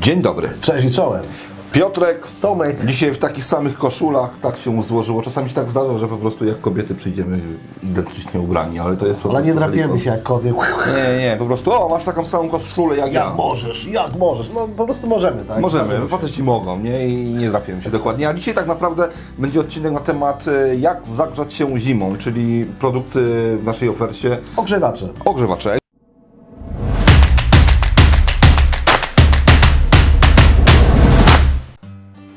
Dzień dobry. Cześć i czołem. Piotrek. Tomek. Dzisiaj w takich samych koszulach, tak się złożyło. Czasami się tak zdarza, że po prostu jak kobiety przyjdziemy identycznie ubrani, ale to jest po Ale nie prostu drapiemy zaliko. się jak koty. Nie, nie, po prostu, o, masz taką samą koszulę jak ja. Jak możesz, jak możesz. No po prostu możemy, tak? Możemy, Możemy. faceci mogą, nie? I nie drapiemy się dokładnie. A dzisiaj tak naprawdę będzie odcinek na temat e, jak zagrzać się zimą, czyli produkty w naszej ofercie Ogrzewacze. ogrzewacze.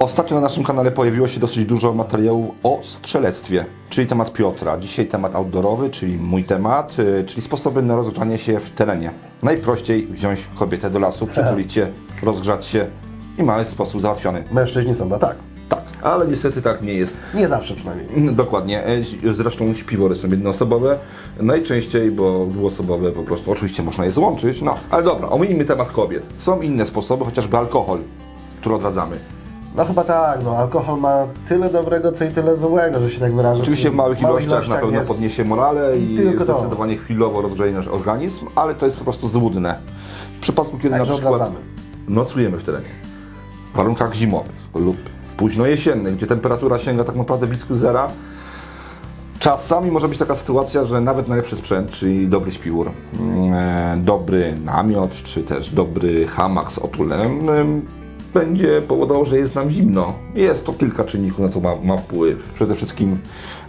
Ostatnio na naszym kanale pojawiło się dosyć dużo materiałów o strzelectwie, czyli temat Piotra. Dzisiaj temat outdoorowy, czyli mój temat, y, czyli sposoby na rozgrzanie się w terenie. Najprościej wziąć kobietę do lasu, przytulić się, rozgrzać się i mamy sposób załatwiony. Mężczyźni są na tak. Tak, ale niestety tak nie jest. Nie zawsze przynajmniej. Mm, Dokładnie. E, Zresztą śpiwory są jednoosobowe. Najczęściej, bo dwuosobowe po prostu oczywiście można je złączyć. No, ale dobra, ominijmy temat kobiet. Są inne sposoby, chociażby alkohol, który odradzamy. No chyba tak, no alkohol ma tyle dobrego, co i tyle złego, że się tak wyrażę. Oczywiście w małych ilościach na pewno jest- podniesie morale i tylko to. zdecydowanie chwilowo rozgrzeje nasz organizm, ale to jest po prostu złudne. W przypadku, kiedy Także na przykład odradzamy. nocujemy w terenie, w warunkach zimowych lub późno jesiennych, gdzie temperatura sięga tak naprawdę blisko zera, Czasami może być taka sytuacja, że nawet najlepszy sprzęt, czyli dobry śpiwór, mm, e, dobry namiot, czy też dobry hamak z otulem, em, będzie powodował, że jest nam zimno. Jest to kilka czynników na to ma, ma wpływ. Przede wszystkim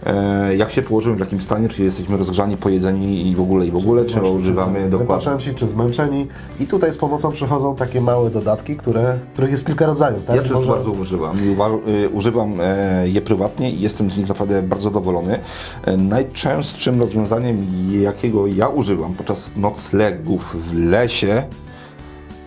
e, jak się położymy, w jakim stanie, czy jesteśmy rozgrzani, pojedzeni i w ogóle, i w ogóle, czy Właśnie, używamy dokładnie. Wypoczęci, czy zmęczeni. I tutaj z pomocą przychodzą takie małe dodatki, które, których jest kilka rodzajów. Tak? Ja Może- bardzo używam y, używam e, je prywatnie i jestem z nich naprawdę bardzo zadowolony. E, najczęstszym rozwiązaniem, jakiego ja używam podczas noclegów w lesie,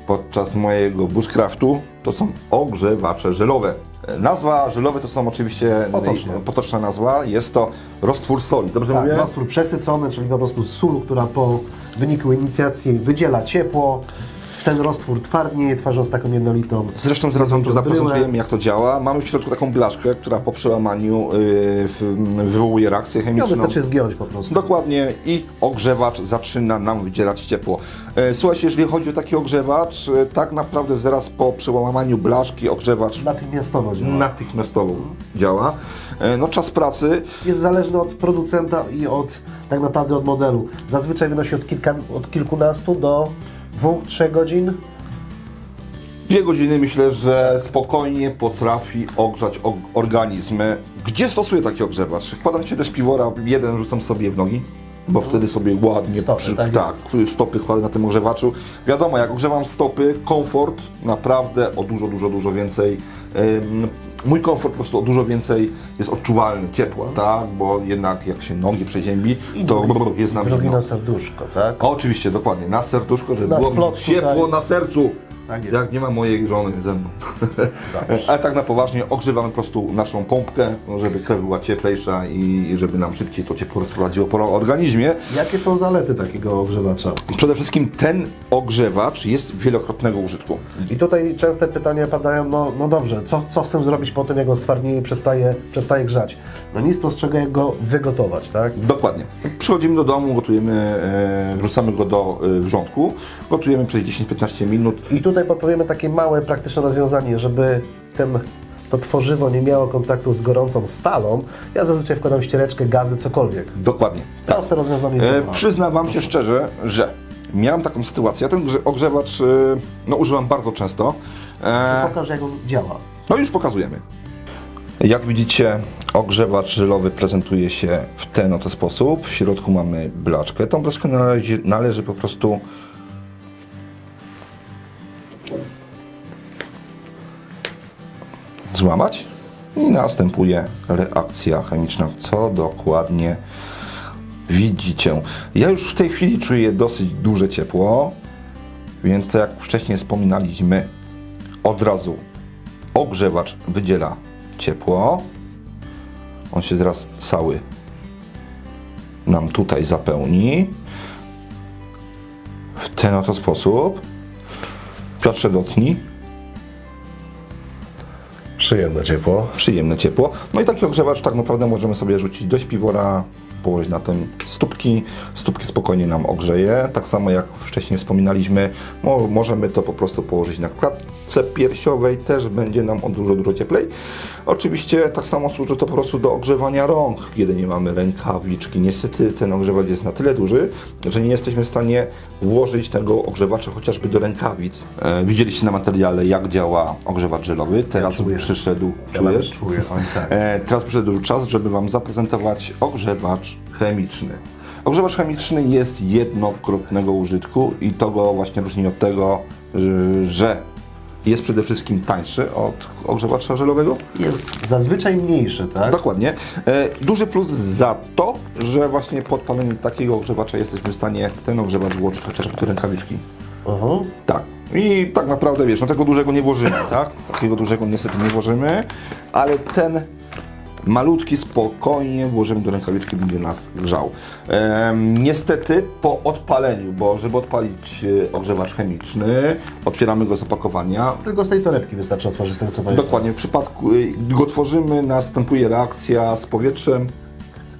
podczas mojego bushcraftu, to są ogrzewacze żelowe. Nazwa żelowe to są oczywiście Potoczne. potoczna nazwa, jest to roztwór soli. Dobrze Tak, mówię? roztwór przesycony, czyli po prostu sól, która po wyniku inicjacji wydziela ciepło. Ten roztwór twardnieje, tworząc taką jednolitą. Zresztą zaraz Wam Bryłę. zaprezentujemy, jak to działa. Mamy w środku taką blaszkę, która po przełamaniu y, w- wywołuje reakcję Ją chemiczną. wystarczy zgiąć po prostu. Dokładnie i ogrzewacz zaczyna nam wydzielać ciepło. E, Słuchajcie, jeżeli chodzi o taki ogrzewacz, e, tak naprawdę zaraz po przełamaniu blaszki ogrzewacz Natychmiastowo działa. natychmiastowo działa. E, No czas pracy, Jest zależny od producenta i od tak naprawdę od modelu. Zazwyczaj wynosi od, kilka, od kilkunastu do dwóch, trzech godzin. dwie godziny myślę, że spokojnie potrafi ogrzać og- organizm. Gdzie stosuję taki ogrzewacz? Wkładam się do śpiwora, jeden rzucam sobie w nogi. Bo wtedy sobie ładnie Stopy, tak tak, stopy kładę na tym ogrzewaczu. Wiadomo, jak ogrzewam stopy, komfort naprawdę o dużo, dużo, dużo więcej. Mój komfort po prostu o dużo więcej jest odczuwalny, ciepła, tak? Bo jednak jak się nogi przeziębi, to jest nam zimno. na serduszko, tak? A Oczywiście, dokładnie, na serduszko, żeby Na było splot ciepło tutaj. na sercu. Tak jest. jak nie ma mojej żony ze mną. Ale tak na poważnie, ogrzewamy po prostu naszą pompkę, żeby krew była cieplejsza i żeby nam szybciej to ciepło rozprowadziło po organizmie. Jakie są zalety takiego ogrzewacza? Przede wszystkim ten ogrzewacz jest wielokrotnego użytku. I tutaj częste pytania padają, no, no dobrze, co, co chcę zrobić po tym, jak on stwardnieje i przestaje, przestaje grzać? No nic prostszego, jak go wygotować, tak? Dokładnie. Przychodzimy do domu, gotujemy, e, wrzucamy go do e, wrzątku, gotujemy przez 10-15 minut. I tutaj podpowiemy takie małe, praktyczne rozwiązanie, żeby ten, to tworzywo nie miało kontaktu z gorącą stalą. Ja zazwyczaj wkładam ściereczkę, gazy, cokolwiek. Dokładnie. Proste rozwiązanie. jest E, przyznam Wam się szczerze, że miałem taką sytuację. Ja ten grze- ogrzewacz e, no, używam bardzo często. E, Pokaż, jak on działa. no już pokazujemy. Jak widzicie, ogrzewacz żelowy prezentuje się w ten oto sposób. W środku mamy blaczkę. Tą blaczkę należy, należy po prostu złamać i następuje reakcja chemiczna. Co dokładnie widzicie? Ja już w tej chwili czuję dosyć duże ciepło, więc tak jak wcześniej wspominaliśmy, od razu ogrzewacz wydziela ciepło. On się zaraz cały nam tutaj zapełni. W ten oto sposób. Piotrze dotknij. Przyjemne ciepło. Przyjemne ciepło. No i taki ogrzewacz tak naprawdę możemy sobie rzucić do śpiwora, położyć na tym stópki. Stópki spokojnie nam ogrzeje. Tak samo jak wcześniej wspominaliśmy, mo możemy to po prostu położyć na klatce piersiowej, też będzie nam o dużo, dużo cieplej. Oczywiście tak samo służy to po prostu do ogrzewania rąk, kiedy nie mamy rękawiczki. Niestety ten ogrzewacz jest na tyle duży, że nie jesteśmy w stanie włożyć tego ogrzewacza chociażby do rękawic. E, widzieliście na materiale, jak działa ogrzewacz żelowy. Teraz czuję. przyszedł, Ja czujesz? czuję, tak. E, teraz przyszedł czas, żeby Wam zaprezentować ogrzewacz chemiczny. Ogrzewacz chemiczny jest jednokrotnego użytku i to go właśnie różni od tego, że- że jest przede wszystkim tańszy od ogrzewacza żelowego. Jest zazwyczaj mniejszy, tak? Dokładnie. E, duży plus za to, że właśnie po odpaleniu takiego ogrzewacza jesteśmy w stanie ten ogrzewacz włożyć chociażby do rękawiczki. Aha. Tak. I tak naprawdę wiesz, no tego dużego nie włożymy, tak? Takiego dużego niestety nie włożymy, ale ten malutki spokojnie włożymy do rękawiczki, będzie nas grzał. Em, niestety po odpaleniu, bo żeby odpalić e, ogrzewacz chemiczny, otwieramy go z opakowania. Tylko z tej torebki wystarczy otworzyć z tego co pamiętam. Dokładnie, w przypadku, gdy go tworzymy, następuje reakcja z powietrzem.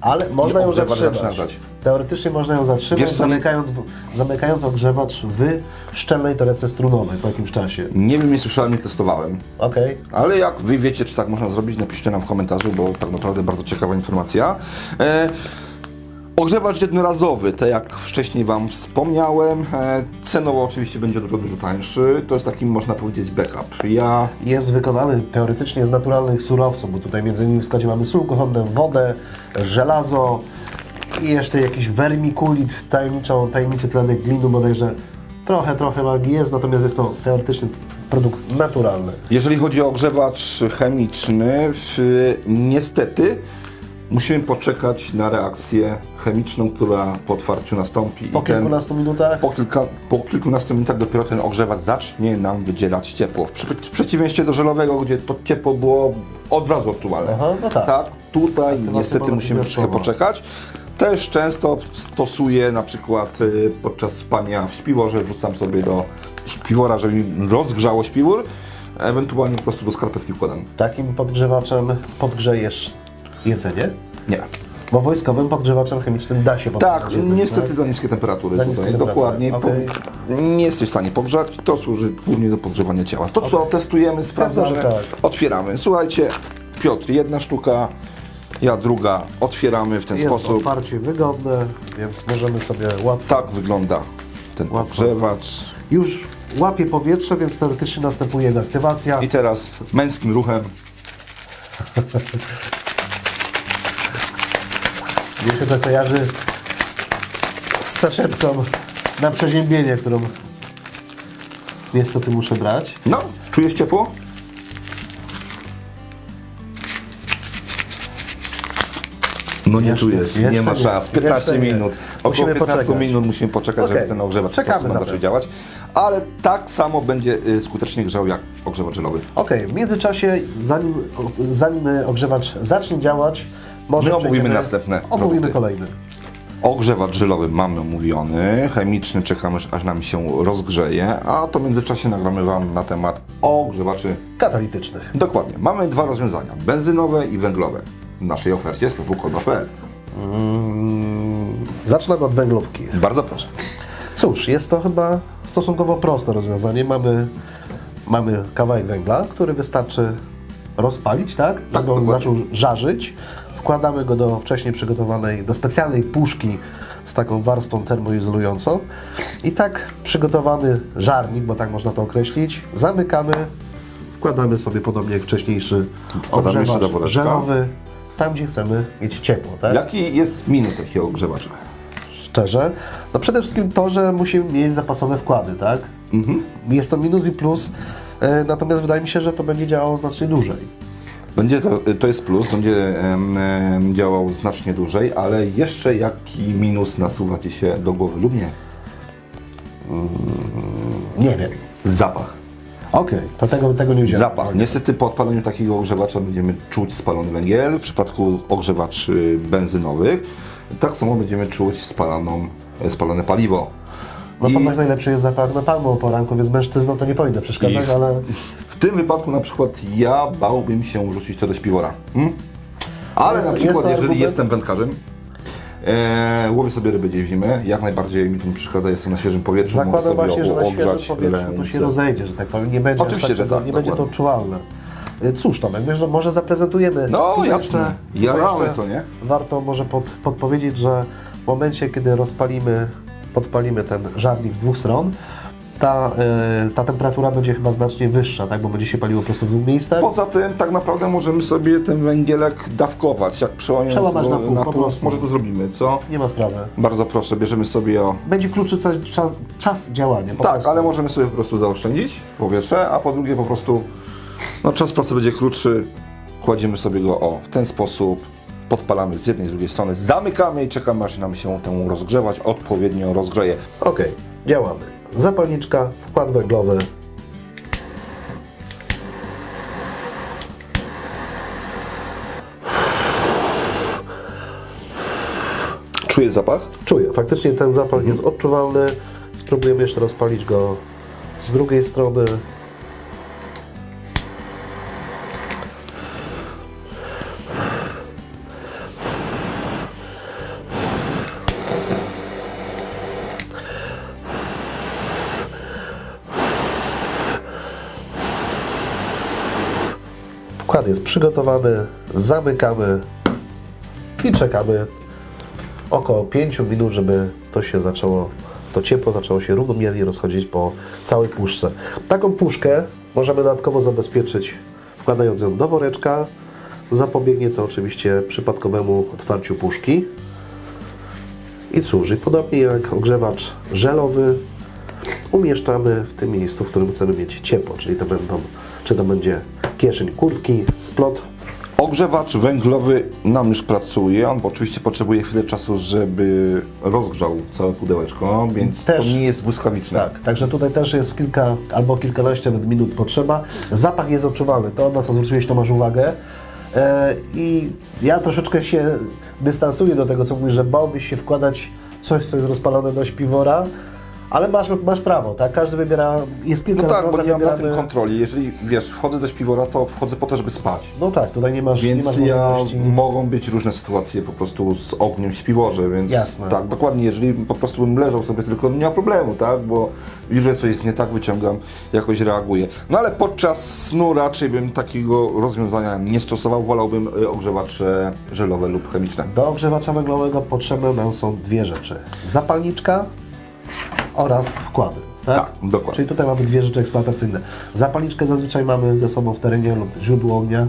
Ale można ją ogrzewacz zatrzymać. zaczyna. Teoretycznie można ją zatrzymać, Wiesz co, nie- zamykając, w- zamykając ogrzewacz w szczelnej torebce strunowej po jakimś czasie. Nie wiem, nie słyszałem, nie testowałem. Okej. Ale jak Wy wiecie, czy tak można zrobić, napiszcie nam w komentarzu, bo tak naprawdę bardzo ciekawa informacja. E, ogrzewacz jednorazowy, tak jak wcześniej Wam wspomniałem, e, cenowo oczywiście będzie dużo, dużo tańszy. To jest taki, można powiedzieć, backup. Ja Jest wykonany teoretycznie z naturalnych surowców, bo tutaj między innymi w składzie mamy sól wodę, żelazo i jeszcze jakiś wermikulit, tajemniczą, tajemniczy tlenek glinu bodajże. Trochę, trochę magii jest, natomiast jest to teoretycznie produkt naturalny. Jeżeli chodzi o ogrzewacz chemiczny, w, niestety musimy poczekać na reakcję chemiczną, która po otwarciu nastąpi. Po ten- kilkunastu minutach po, kilka, po kilkunastu minutach dopiero ten ogrzewacz zacznie nam wydzielać ciepło. W, przeciwieństwie do żelowego, gdzie to ciepło było od razu odczuwalne. Aha, no tak. tutaj Aktywacja niestety musimy trochę poczekać. Też często stosuję na przykład y, podczas spania w śpiworze, wrzucam sobie do śpiwora, żeby mi rozgrzało śpiwór, ewentualnie po prostu do skarpetki wkładam. takim podgrzewaczem podgrzejesz jedzenie, Nie. bo wojskowym podgrzewaczem chemicznym da się podgrzać Tak, jedzenie. niestety tak? za niskie temperatury Za niskie tutaj, temperatury, dokładnie. okej. Po, nie jesteś w stanie pogrzać, to służy głównie do podgrzewania ciała. To co, testujemy, sprawdzamy, że tak. otwieramy. Słuchajcie, Piotr, jedna sztuka, ja druga, otwieramy w ten Jest sposób. otwarcie wygodne, więc możemy sobie łatwo... Tak wygląda ten Łatwo. podgrzewacz. Już łapie powietrze, więc teoretycznie następuje jego aktywacja. I teraz męskim ruchem Mnie się to kojarzy z saszetką na przeziębienie, którą niestety muszę brać. No, czujesz ciepło? No nie Jeszcze- czujesz, nie jeszcze ma nie. szans. 15 Jeszcze nie. minut. Około Musimy 15 poczekać. minut musimy poczekać, Okej. żeby ten ogrzewacz Czekamy zaczął działać. Ale tak samo będzie y, skutecznie grzał jak ogrzewacz żelowy. Ok, w międzyczasie, zanim, zanim ogrzewacz zacznie działać, może My omówimy przejdziemy- następne Omówimy produkty. kolejny. Ogrzewacz żelowy mamy omówiony, chemiczny czekamy aż nam się rozgrzeje, a to w międzyczasie nagramy Wam na temat ogrzewaczy Katalitycznych. Dokładnie. Mamy dwa rozwiązania, benzynowe i węglowe. W naszej ofercie sklepu kolba.pl. Zaczynamy od węglówki. Bardzo proszę. Cóż, jest to chyba stosunkowo proste rozwiązanie. Mamy, mamy kawałek węgla, który wystarczy rozpalić, tak? Żeby on dokładnie. zaczął żarzyć. Wkładamy go do wcześniej przygotowanej, do specjalnej puszki z taką warstwą termoizolującą. I tak przygotowany żarnik, bo tak można to określić, zamykamy, wkładamy sobie podobnie jak wcześniejszy Wkładamy jeszcze do ogrzewacz woreczka. żelowy, tam gdzie chcemy mieć ciepło, tak? Jaki jest minus takiego ogrzewacza? szczerze. No przede wszystkim to, że musimy mieć zapasowe wkłady, tak? Jest to minus i plus, e, natomiast wydaje mi się, że to będzie działało znacznie dłużej. Będzie to, to jest plus, będzie działał znacznie dłużej, ale jeszcze jaki minus nasuwa Ci się do głowy lub nie? Nie wiem. Zapach. Okej, to tego, tego nie wziąłem. Zapach. Niestety po odpaleniu takiego ogrzewacza będziemy czuć spalony węgiel. W przypadku ogrzewaczy benzynowych tak samo będziemy czuć spaloną, spalone paliwo. No I- ponoć najlepszy jest zapach na palmą o poranku, więc mężczyznom to nie powinno przeszkadzać, I- ale tym wypadku na przykład ja bałbym się rzucić to do śpiwora. Hmm? Ale Jest- na przykład jeżeli argument? jestem wędkarzem, E, łowię sobie ryby gdzieś w zimę, jak najbardziej mi to nie przeszkadza, jestem na świeżym powietrzu, Zakładam sobie właśnie, że na świeżym powietrzu to się rozejdzie, że tak powiem. Nie będzie, Oczywiście, aż że tak, tak, nie będzie to odczuwalne. Y, Cóż Tomek, wiesz, że może zaprezentujemy. No, jasne. Jaramy to, nie? Warto może pod, podpowiedzieć, że w momencie, kiedy rozpalimy, podpalimy ten żarnik z dwóch stron, ta, y, ta temperatura będzie chyba znacznie wyższa, tak? bo będzie się paliło po prostu w dwóch miejscach. Poza tym tak naprawdę możemy sobie ten węgielek dawkować, jak przełamiemy Przełamać na pół, po prostu. może to zrobimy, co? Nie ma sprawy. Bardzo proszę, bierzemy sobie o... Będzie kluczy czas, czas, działania. po Tak, prostu. ale możemy sobie po prostu zaoszczędzić powietrze, a po drugie po prostu no, czas pracy będzie krótszy, kładziemy sobie go o w ten sposób, podpalamy z jednej, z drugiej strony, zamykamy i czekamy aż nam się temu rozgrzewać, odpowiednio rozgrzeje. Okej, działamy. Zapalniczka, wkład węglowy. Czuję zapach? Czuję, faktycznie ten zapach jest odczuwalny. Spróbujemy jeszcze rozpalić go z drugiej strony. Wkład jest przygotowany, zamykamy i czekamy około 5 minut, żeby to się zaczęło, to ciepło zaczęło się równomiernie rozchodzić po całej puszce. Taką puszkę możemy dodatkowo zabezpieczyć wkładając ją do woreczka. Zapobiegnie to oczywiście przypadkowemu otwarciu puszki. I cóż, i podobnie jak ogrzewacz żelowy, umieszczamy w tym miejscu, w którym chcemy mieć ciepło, czyli to będą, czy to będzie kieszeń kurtki, splot, Ogrzewacz węglowy nam już pracuje, on oczywiście potrzebuje chwilę czasu, żeby rozgrzał całe pudełeczko, więc Też. to nie jest błyskawiczne. Tak, także tutaj też jest kilka albo kilkanaście nawet minut potrzeba. Zapach jest odczuwalny, to na co zwróciłeś Tomasz uwagę. E, I ja troszeczkę się dystansuję do tego, co mówisz, że bałbyś się wkładać coś, co jest rozpalone do śpiwora, ale masz, masz prawo, tak? Każdy wybiera, jest kilka No tak, bo rozwiązań nie mam na tym wybieramy- kontroli. Jeżeli wiesz, wchodzę do śpiwora, to wchodzę po to, żeby spać. No tak, tutaj nie masz, nie Więc masz ja, możliwości. mogą być różne sytuacje po prostu z ogniem w śpiworze, więc Jasne. tak, dokładnie, jeżeli po prostu bym leżał sobie tylko, nie ma problemu, tak, bo już że coś jest nie tak, wyciągam, jakoś reaguję. No ale podczas snu raczej bym takiego rozwiązania nie stosował, wolałbym y, ogrzewacze żelowe lub chemiczne. Do ogrzewacza węglowego potrzebne nam są dwie rzeczy. Zapalniczka oraz wkłady. Tak? Tak, dokładnie. Czyli tutaj mamy dwie rzeczy eksploatacyjne. Zapalniczkę zazwyczaj mamy ze sobą w terenie lub źródło ognia.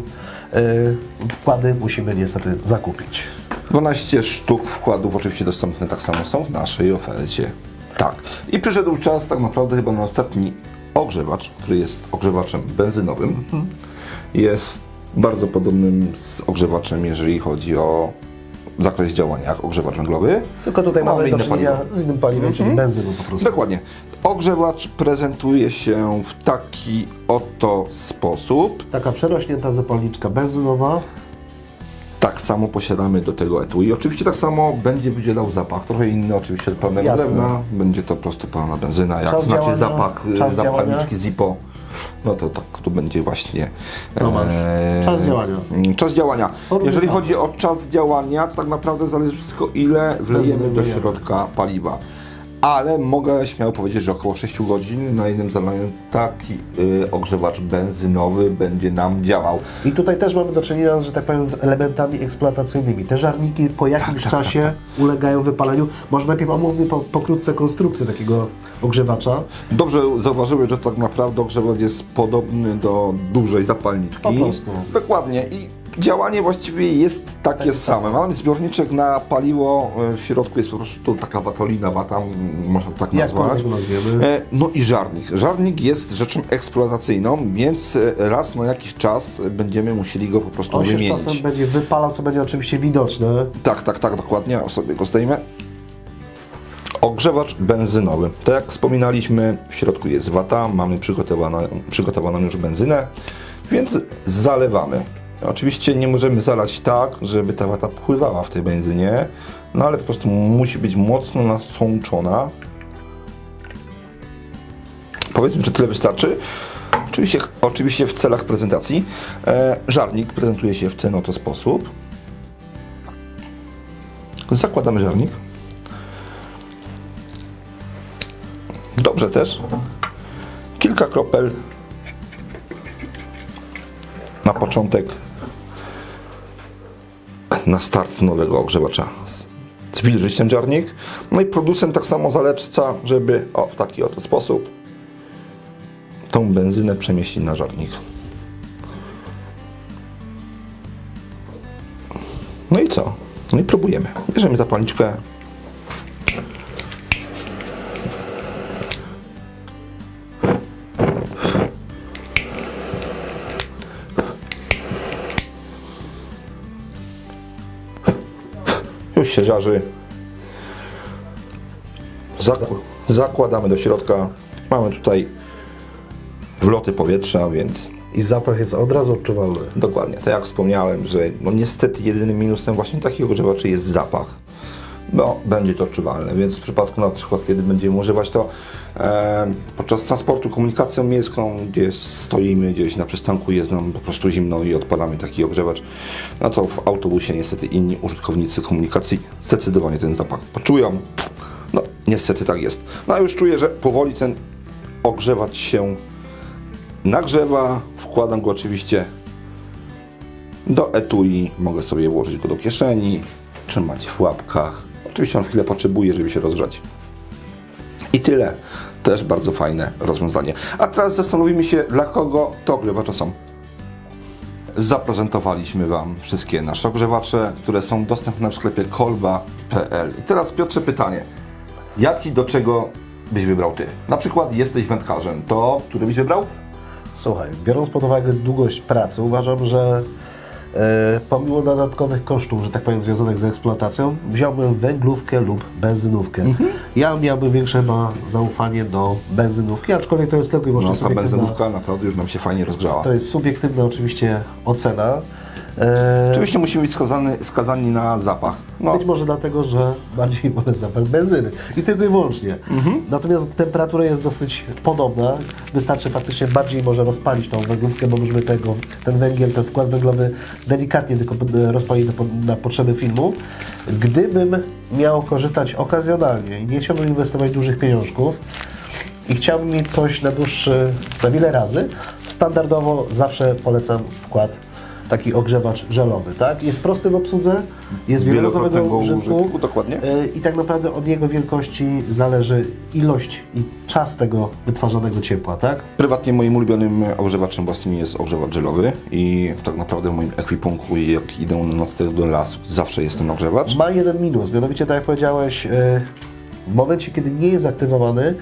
Yy, wkłady musimy niestety zakupić. 12 sztuk wkładów oczywiście dostępne tak samo są w naszej ofercie. Tak. I przyszedł czas tak naprawdę chyba na ostatni ogrzewacz, który jest ogrzewaczem benzynowym. Jest bardzo podobnym z ogrzewaczem, jeżeli chodzi o zakres działania, jak ogrzewacz węglowy. Tylko tutaj Mamy mamy do czynienia paliwo. Mhm. z innym paliwem, czyli benzyną po prostu. Dokładnie. Ogrzewacz prezentuje się w taki oto sposób. Taka przerośnięta zapalniczka benzynowa. Tak samo posiadamy do tego etui. Oczywiście tak samo będzie wydzielał zapach, trochę inny oczywiście od pełnego drewna. Będzie to po prostu pełna benzyna. Jak Czas znacie działania? zapach y, zapalniczki Zippo, no to tak, tu będzie właśnie No masz. Czas działania. Czas działania. Jeżeli chodzi o czas działania, to tak naprawdę zależy wszystko ile wlejemy do środka paliwa. Ale mogę śmiało powiedzieć, że około 6 godzin na jednym zalaniu taki y, ogrzewacz benzynowy będzie nam działał. I tutaj też mamy do czynienia, że tak powiem, z elementami eksploatacyjnymi. Te żarniki po jakimś tak, czasie ulegają wypaleniu. Może najpierw omówmy po, pokrótce konstrukcję takiego ogrzewacza. Dobrze zauważyłeś, że tak naprawdę ogrzewacz jest podobny do dużej zapalniczki. Po prostu. Dokładnie. I działanie właściwie jest takie same. Mamy zbiorniczek na paliwo, e, w środku jest po prostu taka watolina, wata, można to tak Jak nazwać. nazwiemy? E, No i żarnik. Żarnik jest rzeczą eksploatacyjną, więc e, raz na jakiś czas będziemy musieli go po prostu On wymienić. czasem będzie wypalał, co będzie oczywiście widoczne. Tak, tak, tak, dokładnie. Ja sobie go zdejmę. Ogrzewacz benzynowy. Tak jak wspominaliśmy, w środku jest wata, mamy przygotowaną, przygotowaną już benzynę, więc zalewamy. Oczywiście nie możemy zalać tak, żeby ta wata pływała w tej benzynie, no ale po prostu musi być mocno nasączona. Powiedzmy, że tyle wystarczy. Oczywiście, oczywiście w celach prezentacji. E, żarnik prezentuje się w ten oto sposób. Zakładamy żarnik. Dobrze też. Kilka kropel na początek na start nowego ogrzewacza. Zwilżyć ten żarnik. No i producent tak samo zaleca, żeby o, w taki oto sposób tą benzynę przemieścić na żarnik. No i co? No i próbujemy. Bierzemy zapalniczkę. Się żarzy. Zakładamy do środka. Mamy tutaj wloty powietrza, więc I zapach jest od razu odczuwalny. Dokładnie, tak jak wspomniałem, że no niestety jedynym minusem właśnie takich ogrzewaczy jest zapach. No, będzie to odczuwalne, więc w przypadku na przykład, kiedy będziemy używać to e, podczas transportu komunikacją miejską, gdzie stoimy gdzieś na przystanku, jest nam po prostu zimno i odpalamy taki ogrzewacz, no to w autobusie niestety inni użytkownicy komunikacji zdecydowanie ten zapach poczują. No, niestety tak jest. No, a już czuję, że powoli ten ogrzewacz się nagrzewa. Wkładam go oczywiście do etui. Mogę sobie włożyć go do kieszeni, trzymać w łapkach. Oczywiście on chwilę potrzebuje, żeby się rozgrzać. I tyle. Też bardzo fajne rozwiązanie. A teraz zastanowimy się, dla kogo te ogrzewacze są. Zaprezentowaliśmy Wam wszystkie nasze ogrzewacze, które są dostępne w sklepie kolba.pl. I teraz Piotrze pytanie. Jaki do czego byś wybrał Ty? Na przykład jesteś wędkarzem, to który byś wybrał? Słuchaj, biorąc pod uwagę długość pracy, uważam, że pomimo dodatkowych kosztów, że tak powiem, związanych z eksploatacją, wziąłbym węglówkę lub benzynówkę. Mhm. Ja miałbym większe chyba zaufanie do benzynówki, aczkolwiek to jest tylko i wyłącznie No, ta subiektywna, benzynówka naprawdę już nam się fajnie rozgrzała. to jest subiektywna oczywiście ocena. E, Oczywiście musimy być skazany, skazani na zapach. No, Być może dlatego, że bardziej wolę zapach benzyny. I tylko i wyłącznie. Mhm. Natomiast temperatura jest dosyć podobna. Wystarczy faktycznie bardziej może rozpalić tą węglówkę, bo możemy tego, ten węgiel, ten wkład węglowy delikatnie tylko rozpalić na potrzeby filmu. Gdybym miał korzystać okazjonalnie i nie chciałbym inwestować dużych pieniążków, i chciałbym mieć coś na dłuższy, na wiele razy, standardowo zawsze polecam wkład taki ogrzewacz żelowy, tak? Jest prosty w obsłudze, jest wielorazowego użytku, użytku, dokładnie. e, i tak naprawdę od jego wielkości zależy ilość i czas tego wytwarzanego ciepła, tak? prywatnie moim ulubionym ogrzewaczem własnym jest ogrzewacz żelowy i tak naprawdę w moim ekwipunku, jak idę na nockę do lasu, zawsze jest ten ogrzewacz. Ma jeden minus, mianowicie tak jak powiedziałeś, e, w momencie kiedy nie jest aktywowany,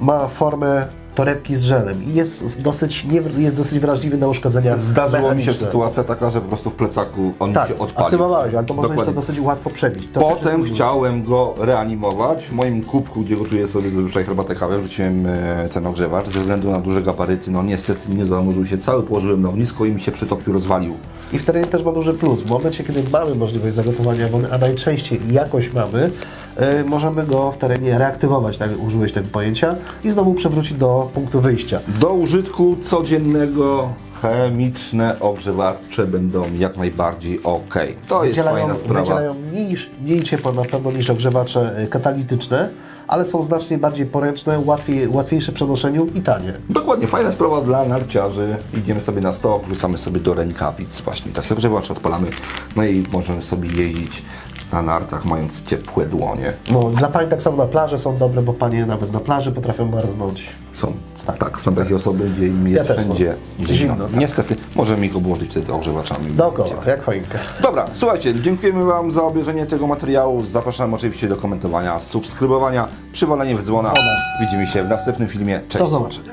ma formę torebki z żelem i jest dosyć, nie, jest dosyć wrażliwy na uszkodzenia Zdarzyła mi się sytuacja taka, że po prostu w plecaku on Tak, się odpalił. aktywowałeś, ale to można jest to dosyć łatwo przebić. To Potem chciałem go reanimować. W moim kubku, gdzie gotuję sobie zazwyczaj herbatę kawę, wrzuciłem e, ten ogrzewacz. Ze względu na duże gabaryty, no niestety nie zanurzył się cały, położyłem na ognisko i mi się przytopił, rozwalił. I w terenie też ma duży plus. W momencie, kiedy mamy możliwość zagotowania wody, a najczęściej jakoś mamy, y, możemy go w terenie reaktywować, tak użyłeś tego pojęcia, i znowu przewrócić do punktu wyjścia. Do użytku codziennego chemiczne ogrzewacze będą jak najbardziej ok. To jest fajna sprawa. wydzielają mniej, mniej ciepła na pewno niż ogrzewacze y, katalityczne, ale są znacznie bardziej poręczne, łatwiej, łatwiejsze w przenoszeniu i tanie. Dokładnie, fajna sprawa dla narciarzy. Idziemy sobie na stok, wrzucamy sobie do rękawic właśnie takie ogrzewacze, odpalamy, no i możemy sobie jeździć na nartach, mając ciepłe dłonie. No, dla pań tak samo na plaży są dobre, bo panie nawet na plaży potrafią marznąć. Są, Tak. tak, są takie osoby, gdzie im jest też wszędzie zimno. Zimno, tak. Niestety, możemy ich obłożyć wtedy ogrzewaczami. Dookoła, jak choinka. Dobra, słuchajcie, dziękujemy Wam za obejrzenie tego materiału. Zapraszam oczywiście do komentowania, subskrybowania, przywalenia w. Dzwona. Widzimy się w następnym filmie. Cześć. Do zobaczenia.